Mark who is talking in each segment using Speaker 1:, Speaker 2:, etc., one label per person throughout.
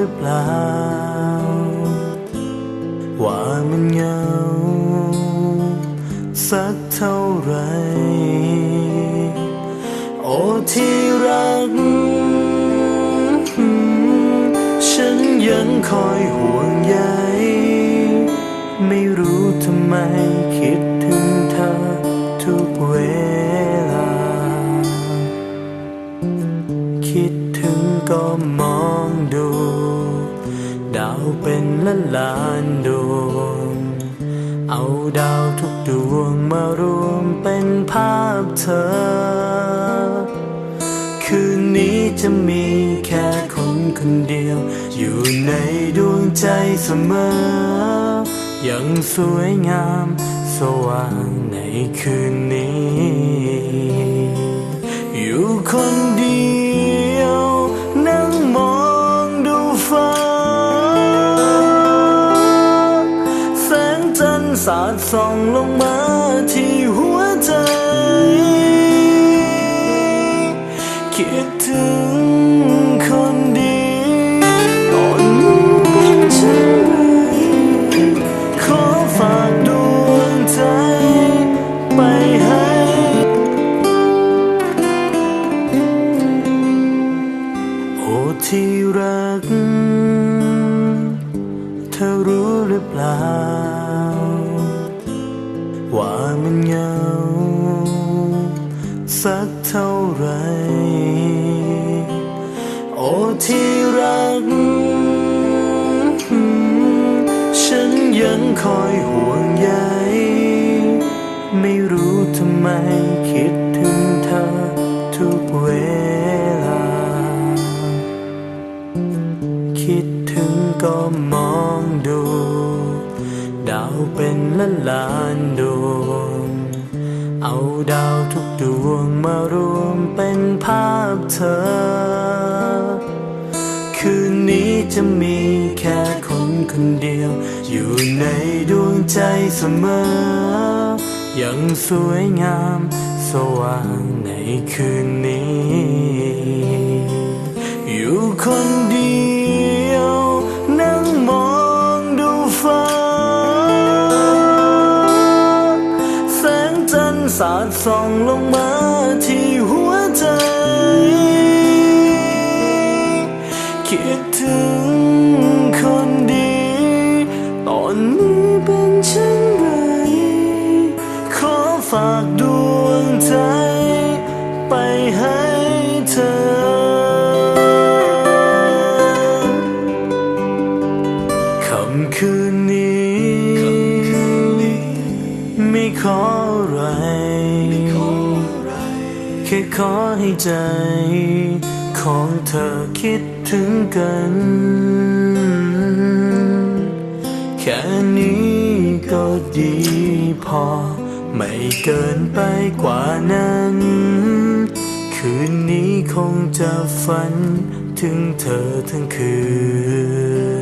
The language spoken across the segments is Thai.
Speaker 1: หรือเปล่า ว่ามันเหงา สักเท่าไร โอ้ที่รัก ฉันยังคอยห่วงใยไม่รู้ทำไมคิดถึงเธอทุกเวลา คิด ก็มองดู ดาวเป็นล้านล้านดวง เอาดาวทุกดวงมารวมเป็นภาพเธอ คืนนี้จะมีแค่คนคนเดียว อยู่ในดวงใจเสมอ ยังสวยงามสว่างในคืนนี้ อยู่คนเดียว สาดส่องลงมาที่หัวใจ คิดถึงคนดีตอนนี้เป็นเช่นขอฝากดวงใจไปให้ โอ้ที่รัก เธอรู้หรือเปล่า ว่ามันเหงาสักเท่าไร โอ้ที่รัก ฉันยังคอยห่วงใย ไม่รู้ทำไมคิดถึงเธอทุกเวลา คิดถึงก็มองดู ดาวเป็นล้านล้านด วง เอาดาวทุกดวงมารวมเป็นภาพเธอ คืนนี้จะมีแค่คนคนเดียว อยู่ในดวงใจเสมอ ยังสวยงามสว่างในคืนนี้ อยู่คนเดียว ส่องลงมาที่หัวใจ คิดถึง ขออะไร แค่ขอให้ใจ ของเธอคิดถึงกัน แค่นี้ก็ดีพอ ไม่เกินไปกว่านั้น คืนนี้คงจะฝัน ถึงเธอทั้งคืน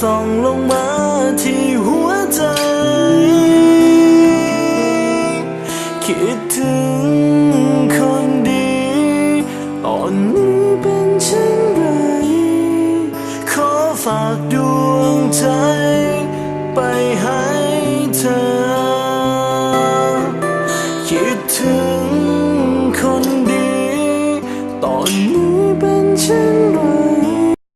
Speaker 1: ส่องลงมาที่หัวใจ คิดถึงคนดีตอนนี้เป็นเช่นไร ขอฝากดวงใจ